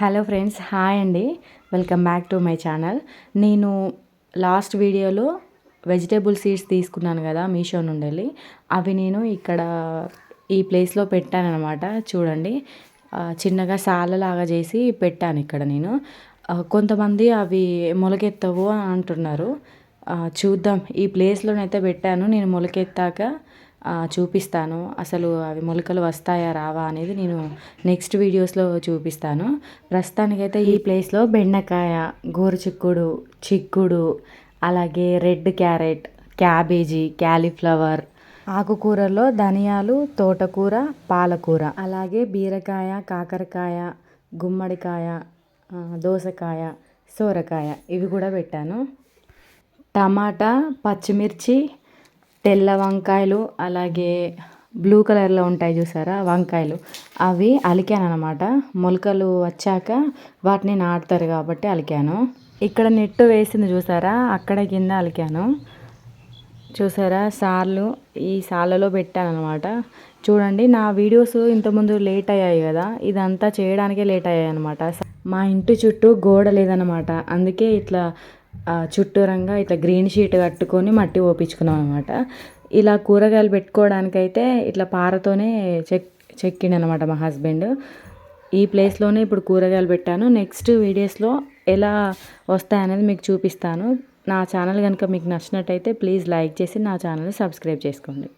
Hello friends hi అండి. Welcome back to my channel. నేను last వీడియోలో వెజిటేబుల్ సీడ్స్ తీసుకున్నాను కదా మీషో నుండి అవి నేను ఇక్కడ ఈ ప్లేస్లో పెట్టాను అనమాట చూడండి చిన్నగా సాలలాగా చేసి పెట్టాను ఇక్కడ నేను. కొంతమంది అవి మొలకెత్తవు అంటున్నారు. చూద్దాం. ఈ ప్లేస్లోనైతే పెట్టాను. నేను మొలకెత్తాక చూపిస్తాను. అసలు అవి మొలకలు వస్తాయా రావా అనేది నేను నెక్స్ట్ వీడియోస్లో చూపిస్తాను. ప్రస్తుతానికైతే ఈ ప్లేస్లో బెండకాయ గోరుచిక్కుడు చిక్కుడు అలాగే రెడ్ క్యారెట్ క్యాబేజీ క్యాలీఫ్లవర్ ఆకుకూరలో ధనియాలు తోటకూర పాలకూర అలాగే బీరకాయ కాకరకాయ గుమ్మడికాయ దోసకాయ సోరకాయ ఇవి కూడా పెట్టాను. టమాటా పచ్చిమిర్చి తెల్ల వంకాయలు అలాగే బ్లూ కలర్లో ఉంటాయి చూసారా వంకాయలు. అవి అలికాను అనమాట మొలకలు వచ్చాక వాటిని నాటుతారు కాబట్టి అలికాను. ఇక్కడ నెట్టు వేసింది చూసారా? అక్కడ కింద అలికాను. చూసారా? సార్లు ఈ సార్లలో పెట్టాను అనమాట చూడండి నా వీడియోస్ ఇంతకుముందు లేట్ అయ్యాయి కదా. ఇదంతా చేయడానికే లేట్ అయ్యాయి అనమాట మా ఇంటి చుట్టూ గోడ లేదనమాట అందుకే ఇట్లా చుట్టూరంగా ఇట్లా గ్రీన్ షీట్ కట్టుకొని మట్టి పోపించుకున్నాం అనమాట ఇలా కూరగాయలు పెట్టుకోవడానికైతే ఇట్లా పారతోనే చెక్ చెక్కిండనమాట మా హస్బెండ్ ఈ ప్లేస్లోనే ఇప్పుడు కూరగాయలు పెట్టాను. నెక్స్ట్ వీడియోస్లో ఎలా వస్తాయనేది మీకు చూపిస్తాను. నా ఛానల్ కనుక మీకు నచ్చినట్టయితే ప్లీజ్ లైక్ చేసి నా ఛానల్ని సబ్స్క్రైబ్ చేసుకోండి.